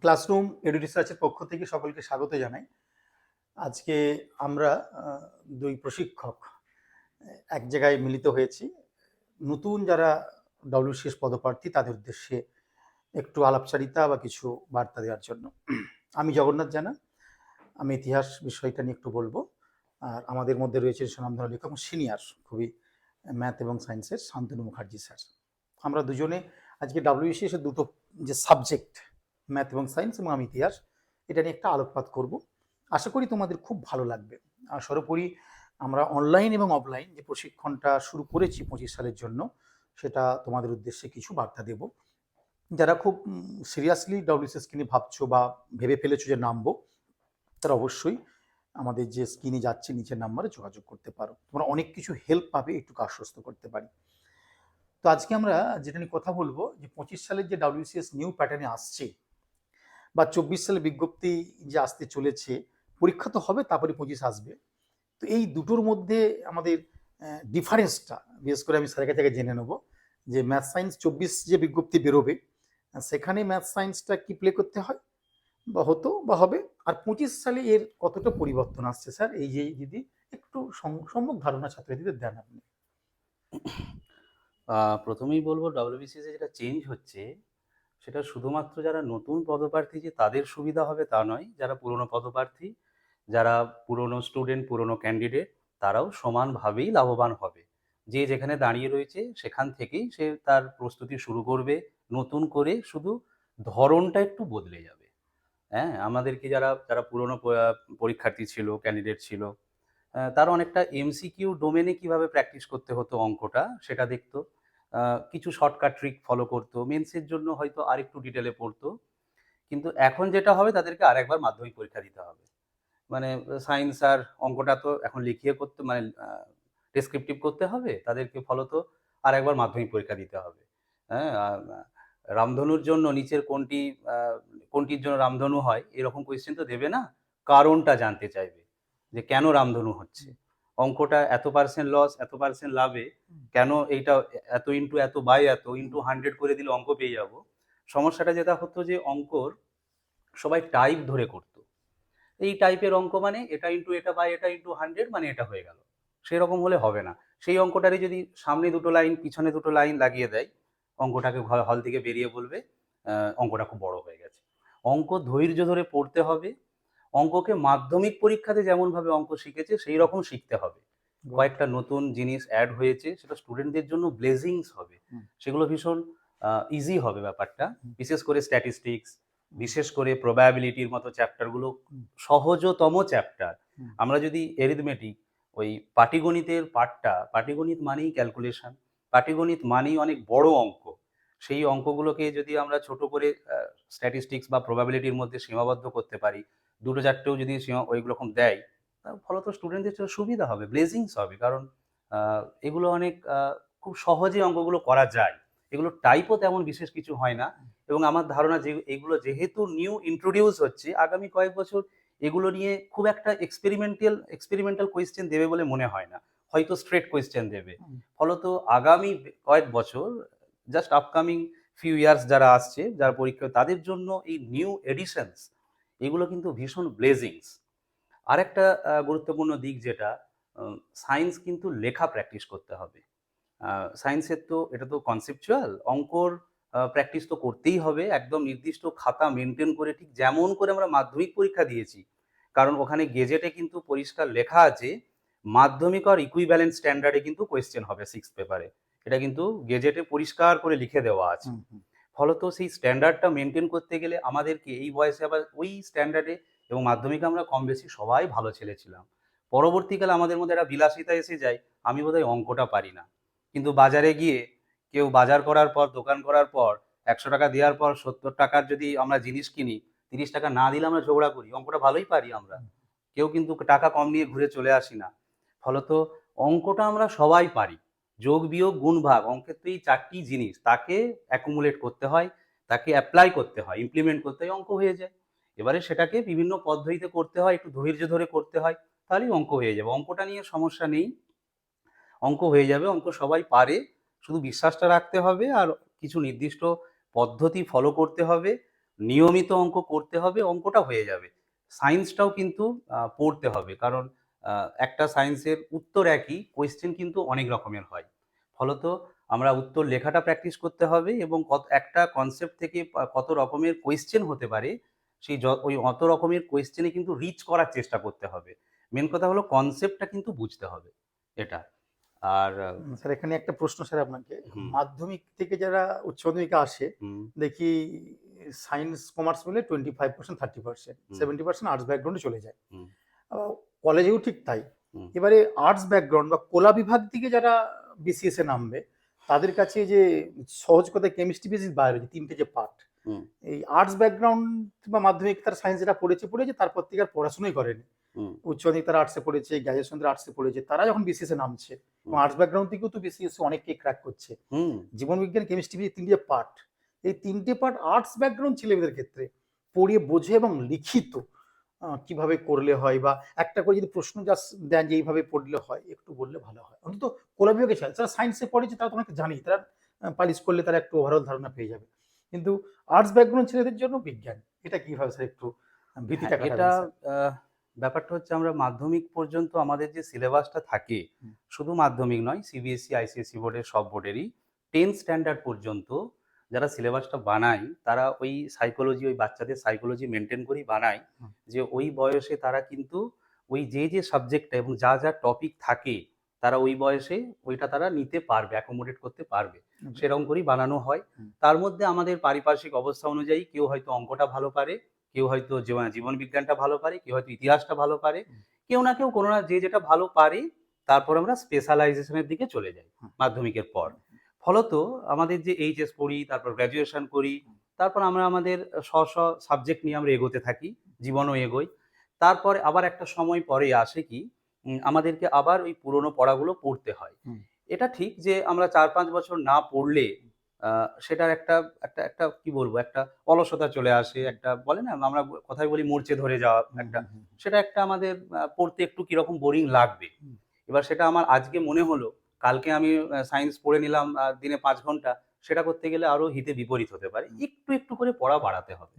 Classroom, edu রিসার্চের পক্ষ থেকে সকলকে স্বাগত জানাই। আজকে আমরা দুই প্রশিক্ষক, এক জায়গায় মিলিত হয়েছি। নতুন যারা ডব্লিউসিএস পদপ্রার্থী, তাদের উদ্দেশ্যে একটু আলাপচারিতা বা কিছু বার্তা দেওয়ার জন্য। আমি জগন্নাথ জানা, আমি ইতিহাস বিষয়টা নিয়ে একটু বলব। আর আমাদের মধ্যে রয়েছে সুনামধন্য লেখক সিনিয়র, খুবই ম্যাথ এবং সায়েন্সের শান্তনু মুখার্জি স্যার। আমরা দুজনে আজকে ডাব্লিউসিএস এর দুটো যে সাবজেক্ট ম্যাথ এবং সায়েন্স এবং আমি ইতিহাস, এটা নিয়ে একটা আলোকপাত করব। আশা করি তোমাদের খুব ভালো লাগবে। আর সর্বোপরি আমরা অনলাইন এবং অফলাইন যে প্রশিক্ষণটা শুরু করেছি পঁচিশ সালের জন্য, সেটা তোমাদের উদ্দেশ্যে কিছু বার্তা দেব। যারা খুব সিরিয়াসলি ডব্লিউসিএস নিয়ে ভাবছ বা ভেবে ফেলেছো যে নামবো, তারা অবশ্যই আমাদের যে স্ক্রিনে যাচ্ছে নিচের নাম্বারে যোগাযোগ করতে পারো। তোমরা অনেক কিছু হেল্প পাবে একটু আশ্বস্ত করতে পারি। তো আজকে আমরা যেটা নিয়ে কথা বলব, যে পঁচিশ সালের যে ডাব্লিউসিএস নিউ প্যাটার্নে আসছে বা চব্বিশ সালে বিজ্ঞপ্তি যে আসতে চলেছে, পরীক্ষা তো হবে, তারপরে পঁচিশ আসবে। তো এই দুটোর মধ্যে আমাদের ডিফারেন্সটা বিশেষ করে আমি স্যারের কাছ জেনে নেব যে ম্যাথ সায়েন্স চব্বিশ যে বিজ্ঞপ্তি বেরোবে, সেখানে ম্যাথ সায়েন্সটা কি প্লে করতে হয়? বা হতো বা হবে। আর পঁচিশ সালে এর কতটা পরিবর্তন আসছে স্যার? এই যে যদি একটু সম- সম্যক ধারণা ছাত্রছাত্রীদের দেন আপনি। প্রথমেই বলব ডব্লিউবিসিএস যেটা চেঞ্জ হচ্ছে সেটা শুধুমাত্র যারা নতুন পদপ্রার্থী যে তাদের সুবিধা হবে তা নয়, যারা পুরনো পদপ্রার্থী, যারা পুরনো স্টুডেন্ট পুরনো ক্যান্ডিডেট তারাও সমানভাবেই লাভবান হবে। যে যেখানে দাঁড়িয়ে রয়েছে, সেখান থেকেই সে তার প্রস্তুতি শুরু করবে, নতুন করে শুধু ধরনটা একটু বদলে যাবে। হ্যাঁ আমাদেরকে যারা যারা পুরনো পরীক্ষার্থী ছিল ক্যান্ডিডেট ছিল তারা অনেকটা এমসিকিউ ডোমেনে কীভাবে প্র্যাকটিস করতে হতো অঙ্কটা, সেটা দেখতো। কিছু শর্টকাট ট্রিক ফলো করতো। মেন্সের জন্য হয়তো আরেকটু ডিটেলে পড়তো। কিন্তু এখন যেটা হবে, তাদেরকে আরেকবার মাধ্যমিক পরীক্ষা দিতে হবে। মানে সায়েন্স আর অঙ্কটা তো এখন লিখিয়ে করতে মানে ডেসক্রিপটিভ করতে হবে। তাদেরকে ফলত আরেকবার মাধ্যমিক পরীক্ষা দিতে হবে। হ্যাঁ রামধনুর জন্য নিচের কোনটি কোনটির জন্য রামধনু হয়, এরকম কোয়েশ্চেন তো দেবে না। কারণটা জানতে চাইবে যে কেন রামধনু হচ্ছে। অঙ্কটা এত পার্সেন্ট লস এত পার্সেন্ট লাভে কেন এইটা এত ইন্টু এত বাই এত ইন্টু হান্ড্রেড করে দিলে অঙ্ক পেয়ে যাব? সমস্যাটা যেটা হতো যে অঙ্কর সবাই টাইপ ধরে করতো। এই টাইপের অঙ্ক মানে এটা ইন্টু এটা বাই এটা ইন্টু হান্ড্রেড মানে এটা হয়ে গেল। সেরকম হলে হবে না। সেই অঙ্কটারই যদি সামনে দুটো লাইন পিছনে দুটো লাইন লাগিয়ে দেয় অঙ্কটাকে হল থেকে বেরিয়ে বলবে অঙ্কটা খুব বড় হয়ে গেছে। অঙ্ক ধৈর্য ধরে পড়তে হবে অঙ্ককে মাধ্যমিক পরীক্ষাতে যেমনভাবে অঙ্ক শিখেছে সেই রকম শিখতে হবে। কয়েকটা নতুন জিনিস অ্যাড হয়েছে সেটা স্টুডেন্টদের জন্য ব্লেজিংস হবে। সেগুলো ভীষণ ইজি হবে ব্যাপারটা। বিশেষ করে স্ট্যাটিস্টিক্স বিশেষ করে প্রবাবিলিটির মতো চ্যাপ্টারগুলো সহজতম চ্যাপ্টার আমরা যদি এরিথমেটিক ওই পাটিগণিতের পাঠটা পাটিগণিত মানেই ক্যালকুলেশন পাটিগণিত মানেই অনেক বড় অঙ্ক। সেই অঙ্কগুলোকে যদি আমরা ছোট করে স্ট্যাটিস্টিক্স বা প্রবাবিলিটির মধ্যে সীমাবদ্ধ করতে পারি দুটো চারটেও যদি ওইগুলো রকম দেয় তা ফলত স্টুডেন্টদের জন্য সুবিধা হবে ব্লেজিংস হবে। কারণ এগুলো অনেক খুব সহজে অঙ্কগুলো করা যায়। এগুলো টাইপও তেমন বিশেষ কিছু হয় না। এবং আমার ধারণা যে এগুলো যেহেতু নিউ ইন্ট্রোডিউস হচ্ছে আগামী কয়েক বছর এগুলো নিয়ে খুব একটা এক্সপেরিমেন্টাল এক্সপেরিমেন্টাল কোয়েশ্চেন দেবে বলে মনে হয় না। হয়তো স্ট্রেট কোয়েশ্চেন দেবে। ফলত আগামী কয়েক বছর জাস্ট আপকামিং ফিউ ইয়ার্স যারা আসছে যারা পরীক্ষা তাদের জন্য এই নিউ এডিশনস এগুলো কিন্তু ভীষণ ব্লেজিংস আরেকটা গুরুত্বপূর্ণ দিক যেটা সায়েন্স কিন্তু লেখা প্র্যাকটিস করতে হবে। সায়েন্সের তো, এটা তো কনসেপচুয়াল অঙ্কর প্র্যাকটিস তো করতেই হবে, একদম নির্দিষ্ট খাতা মেনটেন করে ঠিক যেমন করে আমরা মাধ্যমিক পরীক্ষা দিয়েছি, কারণ ওখানে গেজেটে কিন্তু পরিষ্কার লেখা আছে, মাধ্যমিক আর ইকুইভ্যালেন্ট স্ট্যান্ডার্ডে কিন্তু কোয়েশ্চেন হবে সিক্স পেপারে এটা কিন্তু গেজেটে পরিষ্কার করে লিখে দেওয়া আছে। ফলত সেই স্ট্যান্ডার্ডটা মেনটেন করতে গেলে আমাদেরকে এই বয়সে আবার ওই স্ট্যান্ডার্ডে এবং মাধ্যমিকে আমরা কম বেশি সবাই ভালো ছেলে ছিলাম। পরবর্তীকালে আমাদের মধ্যে একটা বিলাসিতা এসে যায় আমি বোধহয় অঙ্কটা পারি না। কিন্তু বাজারে গিয়ে কেউ বাজার করার পর দোকান করার পর একশো টাকা দেওয়ার পর সত্তর টাকার যদি আমরা জিনিস কিনি তিরিশ টাকা না দিলে আমরা ঝগড়া করি অঙ্কটা ভালোই পারি আমরা। কেউ কিন্তু টাকা কম নিয়ে ঘুরে চলে আসি না। ফলত অঙ্কটা আমরা সবাই পারি। যোগ বিয়োগ গুণ ভাগ অঙ্কের তো এই চারটি জিনিস, তাকে অ্যাকুমুলেট করতে হয়, তাকে অ্যাপ্লাই করতে হয় ইমপ্লিমেন্ট করতে হয়, অঙ্ক হয়ে যায়। এবারে সেটাকে বিভিন্ন পদ্ধতিতে করতে হয়, একটু ধৈর্য ধরে করতে হয়, তাহলেই অঙ্ক হয়ে যাবে। অঙ্কটা নিয়ে সমস্যা নেই। অঙ্ক হয়ে যাবে, অঙ্ক সবাই পারে, শুধু বিশ্বাসটা রাখতে হবে আর কিছু নির্দিষ্ট পদ্ধতি ফলো করতে হবে, নিয়মিত অঙ্ক করতে হবে, অঙ্কটা হয়ে যাবে। সায়েন্সটাও কিন্তু পড়তে হবে, কারণ একটা সায়েন্সের উত্তর একই কোয়েশ্চেন কিন্তু অনেক রকমের হয়। ফলত আমরা উত্তর লেখাটা প্র্যাকটিস করতে হবে এবং কত একটা কনসেপ্ট থেকে কত রকমের কোয়েশ্চেন হতে পারে সেই ওই অত রকমের কোয়েশ্চেনে কিন্তু রিচ করার চেষ্টা করতে হবে। মেন কথা হলো কনসেপ্টটা কিন্তু বুঝতে হবে এটা। আর স্যার এখানে একটা প্রশ্ন স্যার আপনাকে। মাধ্যমিক থেকে যারা উচ্চ মাধ্যমিকে আসে দেখি সায়েন্স কমার্স মিলে twenty five percent thirty percent seventy percent arts ব্যাকগ্রাউন্ডে চলে যায়। কলেজেও ঠিক তাই। এবারে আর্টস ব্যাকগ্রাউন্ড বা কলা বিভাগ থেকে যারা বিসিএস এ নামবে তাদের কাছে যে সহজ কথায় কেমিস্ট্রি ফিজিক্স বায়োলজি তিনটে যে পার্ট এই আর্টস ব্যাকগ্রাউন্ড বা মাধ্যমিক তার সায়েন্স যেটা পড়েছে পড়েছে তারপর থেকে আর পড়াশোনাই করেনি। উচ্চ মাধ্যমিক তারা আর্টসে পড়েছে গ্র্যাজুয়েশন তারা আর্টসে পড়েছে তারা যখন বিসিএস এ নামছে এবং আর্টস ব্যাকগ্রাউন্ড থেকেও তো বিসিএস অনেককে ক্র্যাক করছে। জীবন বিজ্ঞান কেমিস্ট্রি ফিজিক্স তিনটে পার্ট এই তিনটে পার্ট আর্টস ব্যাকগ্রাউন্ড ছেলেমেয়েদের ক্ষেত্রে পড়িয়ে বোঝে এবং লিখিত। কীভাবে করলে হয় বা একটা করে যদি প্রশ্ন জাস্ট দেন যে এইভাবে পড়লে হয় একটু বললে ভালো হয়। অন্তত কোলা বিভাগে চাই যারা সায়েন্সে পড়েছে তারা তো অনেক জানি তারা পালিশ করলে তারা একটু ওভারঅল ধারণা পেয়ে যাবে। কিন্তু আর্টস ব্যাকগ্রাউন্ড ছেলেদের জন্য বিজ্ঞান এটা কীভাবে স্যার একটু ভীতিটা হ্যাঁ, এটা আহ, ব্যাপারটা হচ্ছে আমরা মাধ্যমিক পর্যন্ত আমাদের যে সিলেবাসটা থাকে শুধু মাধ্যমিক নয় সিবিএসসি আইসিএসসি বোর্ডের সব বোর্ডেরই টেন স্ট্যান্ডার্ড পর্যন্ত যারা সিলেবাসটা বানায় তারা ওই সাইকোলজি ওই বাচ্চাদের সাইকোলজি মেনটেন করেই বানায় যে ওই বয়সে তারা কিন্তু ওই যে যে সাবজেক্টটা এবং যা যা টপিক থাকে তারা ওই বয়সে ওইটা তারা নিতে পারবে অ্যাকোমোডেট করতে পারবে। সেরকম করেই বানানো হয়। তার মধ্যে আমাদের পারিপার্শ্বিক অবস্থা অনুযায়ী কেউ হয়তো অঙ্কটা ভালো পারে কেউ হয়তো জীবন বিজ্ঞানটা ভালো পারে কেউ হয়তো ইতিহাসটা ভালো পারে। কেউ না কেউ কোনো না যে যেটা ভালো পারে তারপর আমরা স্পেশালাইজেশনের দিকে চলে যাই মাধ্যমিকের পর। ফলত আমাদের যে এইচএস পড়ি তারপর গ্র্যাজুয়েশন করি তারপর আমরা আমাদের স্ব স্ব সাবজেক্ট নিয়ে আমরা এগোতে থাকি জীবনও এগোই। তারপরে আবার একটা সময় পরে আসে কি আমাদেরকে আবার ওই পুরনো পড়াগুলো পড়তে হয়। এটা ঠিক যে আমরা চার পাঁচ বছর না পড়লে সেটার একটা একটা একটা কি বলব একটা অলসতা চলে আসে একটা বলে না আমরা কথায় বলি মরচে ধরে যাওয়া একটা। সেটা একটা আমাদের পড়তে একটু কীরকম বোরিং লাগবে। এবার সেটা আমার আজকে মনে হলো কালকে আমি সায়েন্স পড়ে নিলাম দিনে পাঁচ ঘণ্টা সেটা করতে গেলে আরও হিতে বিপরীত হতে পারে। একটু একটু করে পড়া বাড়াতে হবে।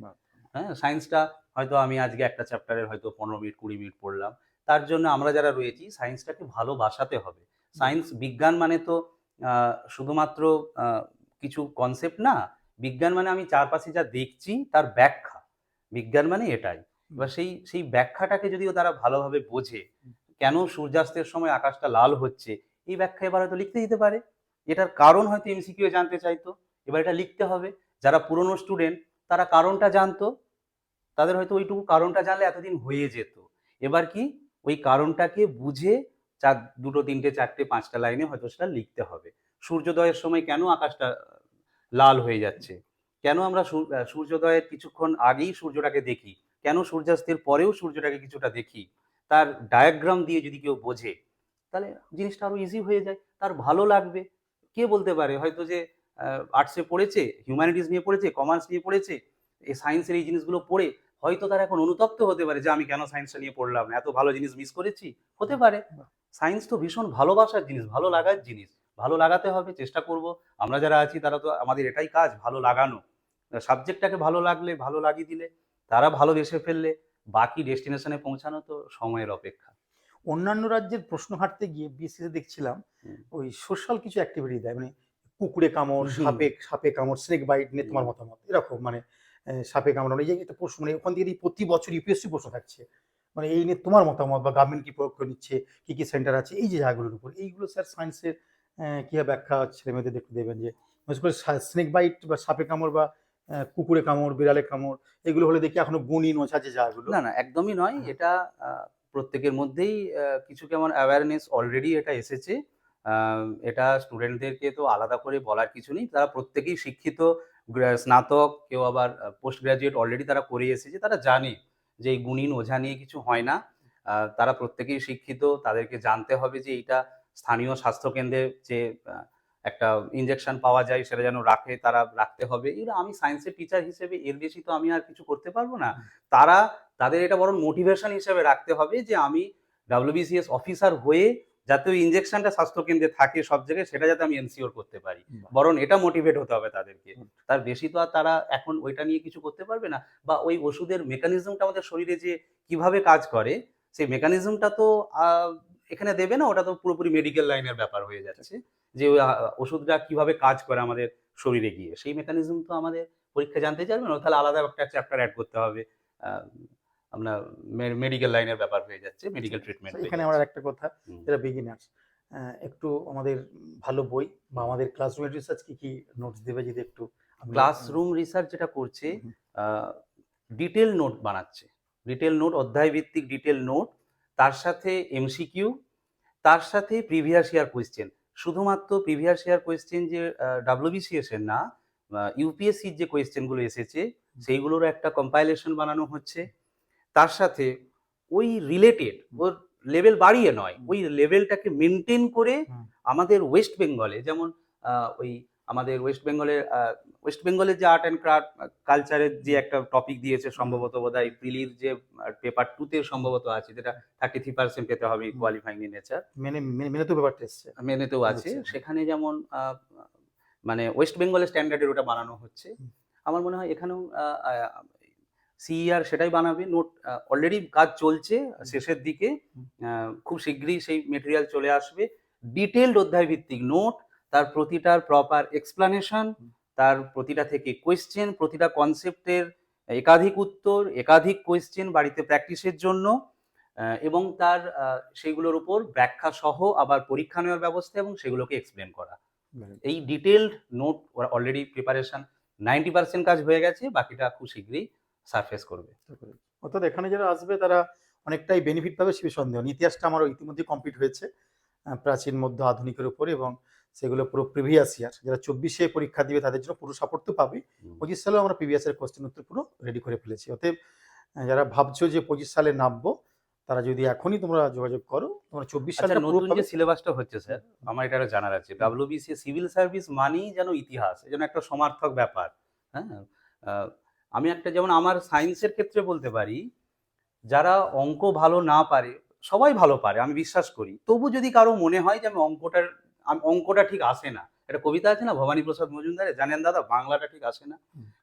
হ্যাঁ সায়েন্সটা হয়তো আমি আজকে একটা চ্যাপ্টারের হয়তো পনেরো মিনিট কুড়ি মিনিট পড়লাম। তার জন্য আমরা যারা রয়েছি সায়েন্সটাকে ভালোবাসাতে হবে। সায়েন্স বিজ্ঞান মানে তো শুধুমাত্র কিছু কনসেপ্ট না। বিজ্ঞান মানে আমি চারপাশে যা দেখছি তার ব্যাখ্যা। বিজ্ঞান মানে এটাই। এবার সেই সেই ব্যাখ্যাটাকে যদিও তারা ভালোভাবে বোঝে কেন সূর্যাস্তের সময় আকাশটা লাল হচ্ছে এই ব্যাখ্যা এবার হয়তো লিখতে দিতে পারে। এটার কারণ হয়তো এমসিকিউ জানতে চাইতো। এবার এটা লিখতে হবে। যারা পুরনো স্টুডেন্ট তারা কারণটা জানতো। তাদের হয়তো ওইটুকু কারণটা জানলে এতদিন হয়ে যেত। এবার কি? ওই কারণটাকে বুঝে চার, দুটো, তিনটে, চারটে, পাঁচটা লাইনে হয়তো সেটা লিখতে হবে। সূর্যোদয়ের সময় কেন আকাশটা লাল হয়ে যাচ্ছে? কেন আমরা সূর্যোদয়ের কিছুক্ষণ আগেই সূর্যটাকে দেখি? কেন সূর্যাস্তের পরেও সূর্যটাকে কিছুটা দেখি? তার ডায়াগ্রাম দিয়ে যদি কেউ বোঝে তাহলে জিনিসটা আরও ইজি হয়ে যায়, তার ভালো লাগবে। কে বলতে পারে? হয়তো যে আর্টসে পড়েছে হিউম্যানিটিস নিয়ে পড়েছে কমার্স নিয়ে পড়েছে এই সায়েন্সের এই জিনিসগুলো পড়ে, হয়তো তারা এখন অনুতপ্ত হতে পারে যে, আমি কেন সায়েন্সটা নিয়ে পড়লাম, এত ভালো জিনিস মিস করেছি। হতে পারে। সায়েন্স তো ভীষণ ভালোবাসার জিনিস, ভালো লাগার জিনিস। ভালো লাগাতে হবে, চেষ্টা করব। আমরা যারা আছি, তারা তো আমাদের এটাই কাজ, ভালো লাগানো। সাবজেক্টটাকে ভালো লাগলে, ভালো লাগিয়ে দিলে, তারা ভালোবেসে ফেললে, বাকি ডেস্টিনেশনে পৌঁছানো তো সময়ের অপেক্ষা। অন্যান্য রাজ্যের প্রশ্ন হাঁটতে গিয়ে বিসিএস দেখছিলাম ওই সোশ্যাল কিছু অ্যাক্টিভিটি দেয় মানে কুকুরে কামড় সাপে সাপে কামড় স্নেক বাইট নিয়ে তোমার মতামত এরকম মানে সাপে কামড়ানো এই যে একটা প্রশ্ন মানে ওখান থেকে প্রতি বছর ইউপিএসসি প্রশ্ন থাকছে মানে এই নিয়ে তোমার মতামত বা গভর্নমেন্ট কি প্রয়োগ করে নিচ্ছে কি কি সেন্টার আছে এই যে জায়গাগুলোর উপর এইগুলো স্যার সায়েন্সের কীভাবে ব্যাখ্যা ছেলে মেয়েদের একটু দেবেন যে করে স্নেক বাইট বা সাপে কামড় বা কুকুরে কামড় বিড়ালে কামড় এগুলো হলে দেখি এখনও গুণী নোছা যে জায়গাগুলো না না একদমই নয়। এটা প্রত্যেকের মধ্যেই কিছু কেমন অ্যাওয়ারনেস অলরেডি এটা এসেছে। এটা স্টুডেন্টদেরকে তো আলাদা করে বলার কিছু নেই। তারা প্রত্যেকেই শিক্ষিত স্নাতক, কেউ আবার পোস্ট গ্রাজুয়েট অলরেডি তারা করে এসেছে। তারা জানে যে এই গুণিন ওঝা নিয়ে কিছু হয় না। তারা প্রত্যেকেই শিক্ষিত। তাদেরকে জানতে হবে যে এইটা স্থানীয় স্বাস্থ্যকেন্দ্রে যে একটা ইঞ্জেকশন পাওয়া যায় সেটা যেন রাখে, তারা রাখতে হবে। এগুলো আমি সায়েন্সের টিচার হিসেবে এর বেশি তো আমি আর কিছু করতে পারব না। তারা তাদের এটা বরং মোটিভেশন হিসেবে রাখতে হবে যে আমি ডাব্লিউবিসিএস অফিসার হয়ে যাতে ওই ইঞ্জেকশনটা স্বাস্থ্যকেন্দ্রে থাকে সব জায়গায় সেটা যাতে আমি এনসিওর করতে পারি। বরং এটা মোটিভেট হতে হবে তাদেরকে। তার বেশি তো আর তারা এখন ওইটা নিয়ে কিছু করতে পারবে না। বা ওই ওষুধের মেকানিজমটা আমাদের শরীরে যে কীভাবে কাজ করে সেই মেকানিজমটা তো এখানে দেবে না ওটা তো পুরোপুরি মেডিকেল লাইনের ব্যাপার হয়ে যাচ্ছে। যে ওই, ওষুধটা কীভাবে কাজ করে আমাদের শরীরে গিয়ে। সেই মেকানিজম তো আমাদের পরীক্ষা জানতে চাইবে না তাহলে আলাদা একটা চ্যাপ্টার অ্যাড করতে হবে। আমরা মেডিকেল লাইনের ব্যাপার হয়ে যাচ্ছে মেডিকেল ট্রিটমেন্ট এখানে আমার একটা কথা। যারা বিগিনার্স একটু আমাদের ভালো বই বা আমাদের ক্লাসরুমের রিসার্চ কি কি নোটস দেবে যদি একটু ক্লাসরুম রিসার্চ যেটা করছে ডিটেল নোট বানাচ্ছে। ডিটেল নোট অধ্যায় ভিত্তিক ডিটেল নোট তার সাথে এমসিকিউ তার সাথে প্রিভিয়াস ইয়ার কোয়েশ্চেন শুধুমাত্র প্রিভিয়াস ইয়ার কোয়েশ্চেন যে ডাব্লিউবিসিএস এর না ইউপিএসসির যে কোয়েশ্চেনগুলো এসেছে সেইগুলোর একটা কম্পাইলেশন বানানো হচ্ছে। তার সাথে ওই রিলেটেড ওর লেভেল বাড়িয়ে নয় ওই লেভেলটাকে মেনটেন করে আমাদের ওয়েস্ট বেঙ্গলে যেমন ওই আমাদের ওয়েস্ট বেঙ্গলের ওয়েস্ট বেঙ্গলের যে আর্ট অ্যান্ড ক্রাফট কালচারের যে একটা টপিক দিয়েছে সম্ভবত বোধহয় প্রিলির যে পেপার টুতে সম্ভবত আছে যেটা থার্টি থ্রি পার্সেন্ট পেতে হবে কোয়ালিফাইং ইন নেচার মেনে মেনে- মেনে তো ব্যাপারটা এসছে। মেনেতেও আছে। সেখানে যেমন মানে ওয়েস্ট বেঙ্গলের স্ট্যান্ডার্ডের ওটা বানানো হচ্ছে। আমার মনে হয় এখানেও সিইআর সেটাই বানাবে। নোট অলরেডি কাজ চলছে শেষের দিকে। খুব শীঘ্রই সেই মেটেরিয়াল চলে আসবে। ডিটেলড অধ্যায় ভিত্তিক নোট তার প্রতিটার প্রপার এক্সপ্লানেশন তার প্রতিটা থেকে কোয়েশ্চেন প্রতিটা কনসেপ্টের একাধিক উত্তর একাধিক কোয়েশ্চেন বাড়িতে প্র্যাকটিসের জন্য এবং তার আহ, সেইগুলোর উপর ব্যাখ্যা সহ আবার পরীক্ষা নেওয়ার ব্যবস্থা এবং সেগুলোকে এক্সপ্লেন করা। এই detailed note already preparation ninety percent কাজ হয়ে গেছে বাকিটা খুব শীঘ্রই সারফেস করবে। অর্থাৎ এখানে যারা আসবে তারা অনেকটাই বেনিফিট পাবে সে সন্দেহ ইতিহাসটা আমার ইতিমধ্যে কমপ্লিট হয়েছে প্রাচীন মধ্য আধুনিকের উপর এবং সেগুলো পুরো প্রিভিয়াস ইয়ার যারা চব্বিশে পরীক্ষা দিবে তাদের জন্য পুরো সাপোর্ট তো পাবে। পঁচিশ সালেও আমরা প্রিভিয়াস এর কোশ্চেন উত্তর পুরো রেডি করে ফেলেছি। অতএব যারা ভাবছ যে পঁচিশ সালে নামবো তারা যদি এখনই তোমরা যোগাযোগ করো তোমরা চব্বিশ সালে নতুন যে সিলেবাসটা হচ্ছে স্যার আমার এটা একটা জানার আছে। ডাব্লিউবিসি সিভিল সার্ভিস মানেই যেন ইতিহাস যেন একটা সমার্থক ব্যাপার। হ্যাঁ আমি একটা যেমন আমার সায়েন্সের ক্ষেত্রে বলতে পারি যারা অঙ্ক ভালো না পারে সবাই ভালো পারে আমি বিশ্বাস করি। তবু যদি কারও মনে হয় যে আমি অঙ্কটার অঙ্কটা ঠিক আসে না একটা কবিতা আছে না ভবানী প্রসাদ মজুমদারের জানেন দাদা বাংলাটা ঠিক আসে না।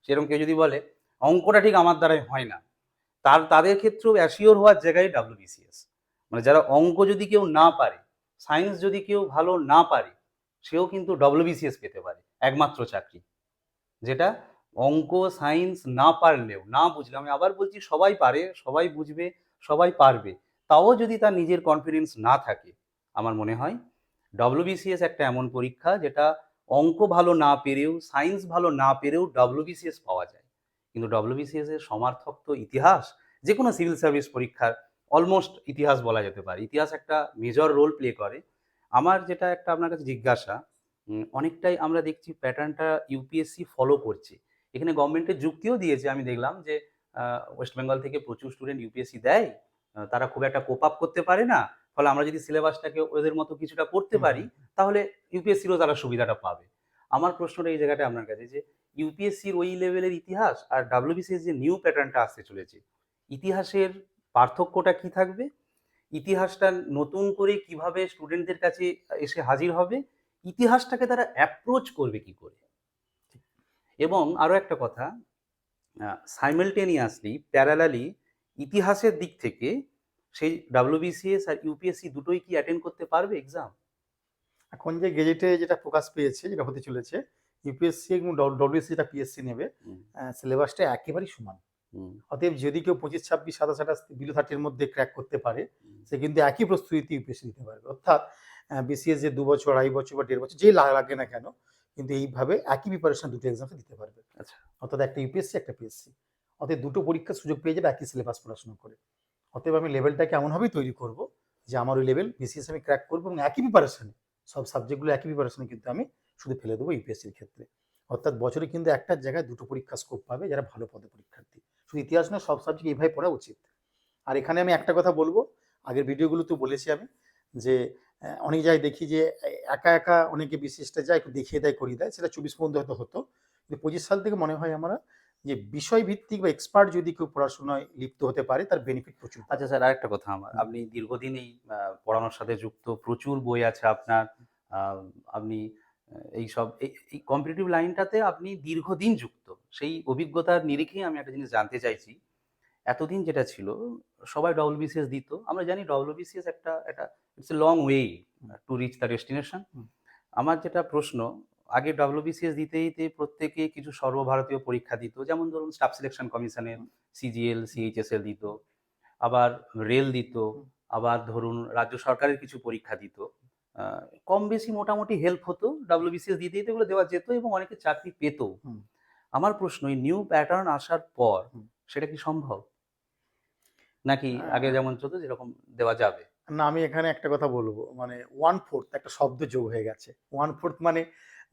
সেরকম কেউ যদি বলে অঙ্কটা ঠিক আমার দ্বারাই হয় না তার তাদের ক্ষেত্রেও অ্যাসিওর হওয়ার জায়গায় ডাব্লিউবিসিএস মানে যারা অঙ্ক যদি কেউ না পারে সায়েন্স যদি কেউ ভালো না পারে সেও কিন্তু ডব্লিউবিসিএস পেতে পারে একমাত্র চাকরি। যেটা অঙ্ক, সায়েন্স না পারলেও, না বুঝলে, আমি আবার বলছি সবাই পারে, সবাই বুঝবে, সবাই পারবে, তাও যদি তার নিজের কনফিডেন্স না থাকে, আমার মনে হয় ডব্লিউবিসিএস একটা এমন পরীক্ষা যেটা অঙ্ক ভালো না পেরেও, সায়েন্স ভালো না পেরেও ডব্লিউবিসিএস পাওয়া যায়। কিন্তু ডব্লিউবিসিএস এর সমার্থক তো ইতিহাস যে কোনো সিভিল সার্ভিস পরীক্ষার অলমোস্ট ইতিহাস বলা যেতে পারে। ইতিহাস একটা মেজর রোল প্লে করে। আমার যেটা একটা আপনার কাছে জিজ্ঞাসা অনেকটাই আমরা দেখছি প্যাটার্নটা ইউপিএসসি ফলো করছে। এখানে গভর্নমেন্টের যুক্তিও দিয়েছে আমি দেখলাম যে ওয়েস্ট বেঙ্গল থেকে প্রচুর স্টুডেন্ট ইউপিএসসি দেয় তারা খুব একটা কোপ আপ করতে পারে না ফলে আমরা যদি সিলেবাসটাকে ওদের মতো কিছুটা করতে পারি তাহলে ইউপিএসসিরও তারা সুবিধাটা পাবে। আমার প্রশ্নটা এই জায়গাটা আপনার কাছে যে ইউপিএসসির ওই লেভেলের ইতিহাস আর ডাব্লিউবিসিএস যে নিউ প্যাটার্নটা আসতে চলেছে ইতিহাসের পার্থক্যটা কি থাকবে? ইতিহাসটা নতুন করে কীভাবে স্টুডেন্টদের কাছে এসে হাজির হবে? ইতিহাসটাকে তারা অ্যাপ্রোচ করবে কি করে? এবং আরও একটা কথা সাইমেলটেনিয়াসলি প্যারালালি ইতিহাসের দিক থেকে সেই ডাব্লিউবিসিএস আর ইউপিএসসি দুটোই কি অ্যাটেন্ড করতে পারবে এক্সাম এখন যে গেজেটে যেটা প্রকাশ পেয়েছে যেটা হতে চলেছে ইউপিএসসি এবং ডব্লিউসি যেটা পিএসসি নেবে সিলেবাসটা একেবারেই সমান। অতএব যদি কেউ পঁচিশ ছাব্বিশ সাতাশ আঠাশ বিলো থার্টির মধ্যে ক্র্যাক করতে পারে সে কিন্তু একই প্রস্তুতি ইউপিএসসি দিতে পারবে। অর্থাৎ বিসিএস যে দু বছর আড়াই বছর বা দেড় বছর যেই লাগে না কেন কিন্তু এইভাবে একই প্রিপারেশন দুটো এক্সামে দিতে পারবে। আচ্ছা। অর্থাৎ একটা ইউপিএসসি একটা পিএসসি অতএব দুটো পরীক্ষার সুযোগ পেয়ে যাবে একই সিলেবাস পড়াশোনা করে। অতএব আমি লেভেলটাকে এমনভাবেই তৈরি করব যে আমার ওই লেভেল বিসিএস আমি ক্র্যাক করব এবং একই প্রিপারেশনে সব সাবজেক্টগুলো একই প্রিপারেশনে কিন্তু আমি শুধু ফেলে দেবো ইউপিএসসির ক্ষেত্রে। অর্থাৎ বছরে কিন্তু একটা জায়গায় দুটো পরীক্ষা স্কোপ পাবে যারা ভালো পদে পরীক্ষার্থী। শুধু ইতিহাস নয় সব সাবজেক্ট এইভাবে পড়া উচিত। আর এখানে আমি একটা কথা বলব আগের ভিডিওগুলো তো বলেছি আমি যে অনেক জায়গায় দেখি যে একা একা অনেকে বিশেষটা যায় একটু দেখিয়ে দেয় করিয়ে দেয়। সেটা চব্বিশ পর্যন্ত হয়তো হতো। কিন্তু পঁচিশ সাল থেকে মনে হয় আমরা যে বিষয়ভিত্তিক বা এক্সপার্ট যদি কেউ পড়াশোনায় লিপ্ত হতে পারে তার বেনিফিট প্রচুর। আচ্ছা স্যার আরেকটা কথা আমার। আপনি দীর্ঘদিন এই পড়ানোর সাথে যুক্ত প্রচুর বই আছে আপনার। আপনি এই সব এই- এই কম্পিটিটিভ লাইনটাতে আপনি দীর্ঘদিন যুক্ত। সেই অভিজ্ঞতার নিরিখেই আমি একটা জিনিস জানতে চাইছি। এতদিন যেটা ছিল সবাই ডব্লিউবিসিএস দিত। আমরা জানি ডব্লিউবিসিএস একটা একটা it's a long way to reach the destination আমার যেটা প্রশ্ন আগে ডব্লিউবিসিএস দিতে দিতে প্রত্যেকে কিছু সর্বভারতীয় পরীক্ষা দিত যেমন ধরুন স্টাফ সিলেকশন কমিশনের সিজিএল সিএইচএসএল দিত আবার রেল দিত আবার ধরুন রাজ্য সরকারের কিছু পরীক্ষা দিত। কম বেশি মোটামুটি হেল্প হতো ডাব্লিউবিসিএস দিতে দিতে এগুলো দেওয়া যেত এবং অনেকে চাকরি পেত। আমার প্রশ্ন এই নিউ প্যাটার্ন আসার পর সেটা কি সম্ভব? নাকি আগে যেমন চলতো যেরকম দেওয়া যাবে? না আমি এখানে একটা কথা বলব। মানে ওয়ান ফোর্থ একটা শব্দ যোগ হয়ে গেছে। ওয়ান ফোর্থ মানে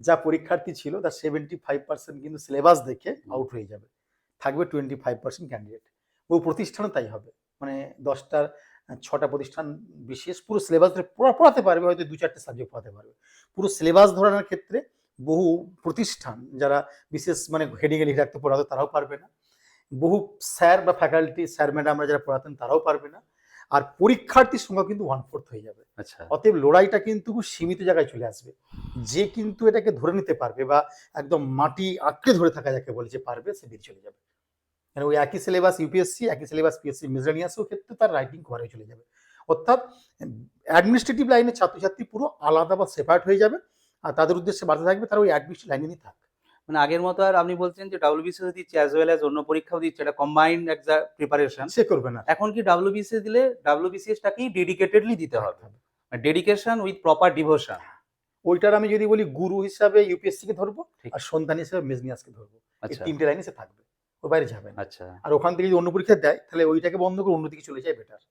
যা পরীক্ষার্থী ছিল তার সেভেন্টি ফাইভ পার্সেন্ট কিন্তু সিলেবাস দেখে আউট হয়ে যাবে। থাকবে টোয়েন্টি ফাইভ পার্সেন্ট ক্যান্ডিডেট ও প্রতিষ্ঠানও তাই হবে। মানে দশটার ছটা প্রতিষ্ঠান বিশেষ পুরো সিলেবাস ধরে পড়াতে পারবে হয়তো দু চারটে সাবজেক্ট পড়াতে পারবে। পুরো সিলেবাস ধরানোর ক্ষেত্রে বহু প্রতিষ্ঠান যারা বিশেষ মানে হেডিংয়ে লিখে রাখতে পড়াতো তারাও পারবে না। বহু স্যার বা ফ্যাকাল্টি স্যার ম্যাডামরা যারা পড়াতেন তারাও পারবে না। আর পরীক্ষার্থীর সংখ্যা কিন্তু ওয়ান ফোর্থ হয়ে যাবে। আচ্ছা। অতএব লড়াইটা কিন্তু খুব সীমিত জায়গায় চলে আসবে। যে কিন্তু এটাকে ধরে নিতে পারবে বা একদম মাটি আঁকড়ে ধরে থাকা যাকে বলে যে পারবে সে বেরিয়ে চলে যাবে। মানে ওই একই সিলেবাস ইউপিএসসি একই সিলেবাস পিএসসি মিসলেনিয়াসও ক্ষেত্রে তার রাইটিং কভার হয়ে চলে যাবে। অর্থাৎ অ্যাডমিনিস্ট্রেটিভ লাইনের ছাত্রছাত্রী পুরো আলাদা বা সেপারেট হয়ে যাবে। আর তাদের উদ্দেশ্যে বাধা থাকবে তারা ওই অ্যাডমিনিস্ট্রেটিভ লাইনে থাকবে মানে আগের মতো আর আপনি বলছেন যে ডাব্লিউবিসিএস দিচ্ছে অ্যাজ ওয়েল অ্যাজ অন্য পরীক্ষাও দিচ্ছে এটা কম্বাইন্ড এক্সাম প্রিপারেশন সে করবে না। এখন কি ডাব্লিউবিসিএস দিলে ডাব্লিউবিসিএসটাকেই ডেডিকেটেডলি দিতে হবে? ডেডিকেশন উইথ প্রপার ডিভোশন ওইটার আমি যদি বলি গুরু হিসাবে ইউপিএসসি কে ধরবো আর সন্তান হিসাবে মেজনিয়াসকে ধরবো। আচ্ছা। তিনটে লাইনে সে থাকবে। ওর বাইরে যাবে না। আচ্ছা। আর ওখান থেকে যদি অন্য পরীক্ষা দেয় তাহলে ওইটাকে বন্ধ করে অন্যদিকে চলে যায় বেটার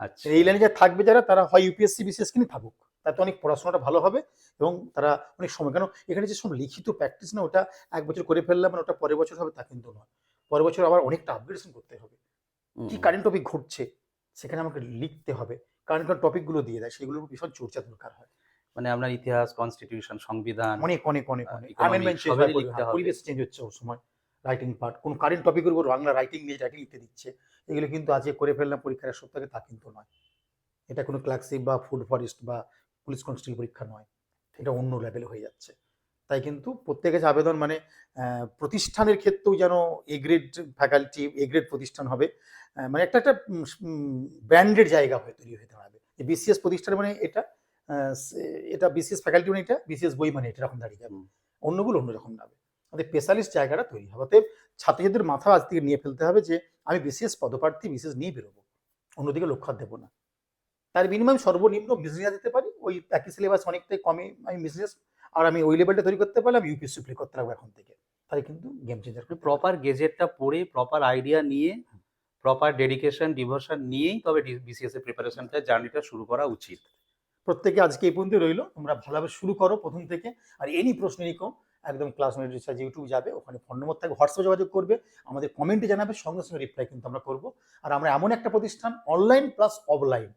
আচ্ছা। এই লাইনে যা থাকবে যারা তারা হয় ইউপিএসসি বিসিএস কিনে থাকুক। তাতে অনেক পড়াশোনাটা ভালো হবে এবং তারা অনেক সময় কেন এখানে যে সব লিখিত প্র্যাকটিস না ওটা এক বছর করে ফেললাম মানে ওটা পরের বছর হবে তা কিন্তু নয়। পরের বছর আবার অনেকটা আপগ্রেডেশন করতে হবে। কি কারেন্ট টপিক ঘটছে সেখানে আমাকে লিখতে হবে। কারেন্ট কারেন্ট টপিকগুলো দিয়ে দেয় সেগুলোর ভীষণ চর্চা দরকার হয়। মানে আপনার ইতিহাস কনস্টিটিউশন সংবিধান অনেক অনেক অনেক অনেক। পরিবেশ চেঞ্জ হচ্ছে ওর সময় রাইটিং পার্ট কোন কারেন্ট টপিকের উপর বাংলা রাইটিং নিয়ে রাইটিং লিখতে দিচ্ছে এগুলো কিন্তু আজকে করে ফেললাম পরীক্ষার সপ্তাহে তা কিন্তু নয়। এটা কোনো ক্লাসিক বা ফুড ফরেস্ট বা পুলিশ কনস্টেবল পরীক্ষা নয় এটা অন্য লেভেলে হয়ে যাচ্ছে। তাই কিন্তু প্রত্যেকে যে আবেদন মানে প্রতিষ্ঠানের ক্ষেত্রেও যেন A grade faculty A grade প্রতিষ্ঠান হবে মানে একটা একটা ব্র্যান্ডেড জায়গা হয়ে তৈরি হয়ে দাঁড়াবে। বিসিএস প্রতিষ্ঠান মানে এটা এটা বিসিএস ফ্যাকাল্টি মানে এটা বিসিএস বই মানে এটা এরকম দাঁড়িয়ে যাবে। অন্যগুলো অন্যরকম যাবে আমাদের স্পেশালিস্ট জায়গাটা তৈরি হবে। অতএব ছাত্রছাত্রীদের মাথা আজ থেকে নিয়ে ফেলতে হবে যে আমি বিশেষ পদপ্রার্থী বিশেষ নিয়ে বেরোবো। অন্যদিকে লক্ষ্য দেবো না। তার বিনিময়ে আমি সর্বনিম্ন মিসলিয়া দিতে পারি। ওই একই সিলেবাস অনেকটাই কমে আমি মিসলিয়াস আর আমি ওই লেভেলটা তৈরি করতে পারলে আমি ইউপিএসসি প্লে করতে পারব এখন থেকে। তাই কিন্তু গেম চেঞ্জার প্রপার গেজেটটা পড়ে প্রপার আইডিয়া নিয়ে প্রপার ডেডিকেশন ডিভোশন নিয়েই তবে বিসিএস এর প্রিপারেশনটা জার্নিটা শুরু করা উচিত। প্রত্যেকে আজকে এই পর্যন্ত রইল। তোমরা ভালোভাবে শুরু করো প্রথম থেকে। আর এনি প্রশ্ন এরকম একদম ক্লাস নোট রিসার্চ ইউটিউব যাবে ওখানে ফোন নম্বর থাকবে হোয়াটসঅ্যাপে যোগাযোগ করবে আমাদের কমেন্টে জানাবে সঙ্গে সঙ্গে রিপ্লাই কিন্তু আমরা করব। আর আমরা এমন একটা প্রতিষ্ঠান অনলাইন প্লাস অফলাইন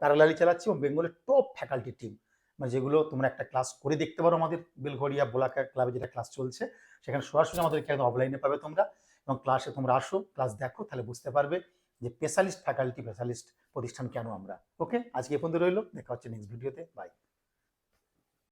প্যারালালি চালাচ্ছি এবং বেঙ্গলের টপ ফ্যাকাল্টি টিম মানে যেগুলো তোমরা একটা ক্লাস করে দেখতে পারো আমাদের বেলঘরিয়া বোলাকা ক্লাবে যেটা ক্লাস চলছে, সেখানে সরাসরি আমাদেরকে একদম অফলাইনে পাবে তোমরা। এবং ক্লাসে তোমরা আসো ক্লাস দেখো, তাহলে বুঝতে পারবে যে স্পেশালিস্ট ফ্যাকাল্টি স্পেশালিস্ট প্রতিষ্ঠান কেন আমরা। ওকে আজকে এ পর্যন্ত রইল, দেখা হচ্ছে নেক্সট ভিডিওতে বাই